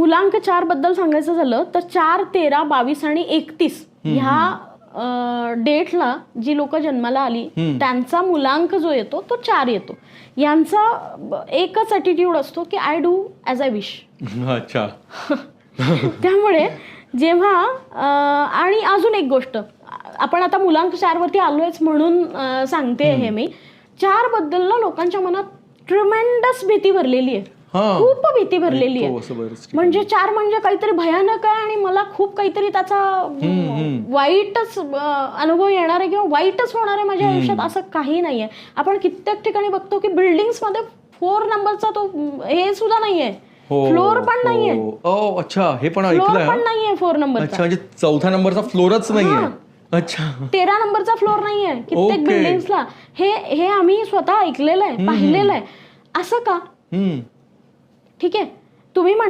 मुलांक चारबद्दल सांगायचं झालं तर चार तेरा बावीस आणि एकतीस ह्या डेटला जी लोक जन्माला आली त्यांचा मुलांक जो येतो तो चार येतो. यांचा एकच ॲटिट्यूड असतो की I do as I wish अच्छा. त्यामुळे जेव्हा आणि अजून एक गोष्ट आपण आता मुलांक चारवरती आलोयच म्हणून सांगते हे मी. चारबद्दल ना लोकांच्या मनात ट्रिमेंडस भीती भरलेली आहे. खूप भीती भरलेली आहे. म्हणजे चार म्हणजे काहीतरी भयानक आहे आणि मला खूप काहीतरी त्याचा वाईटच अनुभव येणार आहे किंवा वाईटच होणार आहे माझ्या आयुष्यात असं काही नाहीये. आपण कित्येक ठिकाणी बघतो की बिल्डिंग्समध्ये फोर नंबरचा तो हे सुद्धा नाहीये. हो, फ्लोर पण नाहीये. हो. ओ अच्छा हे पण फ्लोर पण? नाहीये फोर अच्छा म्हणजे चौथ्या नंबरचा फ्लोरच नाहीये. अच्छा. तेरा नंबरचा फ्लोर नाहीये कित्येक. बिल्डिंग्सला. हे हे आम्ही स्वतः ऐकलेलं आहे पाहिलेलं आहे. असं का? ठीक आहे? तुम्ही म्हण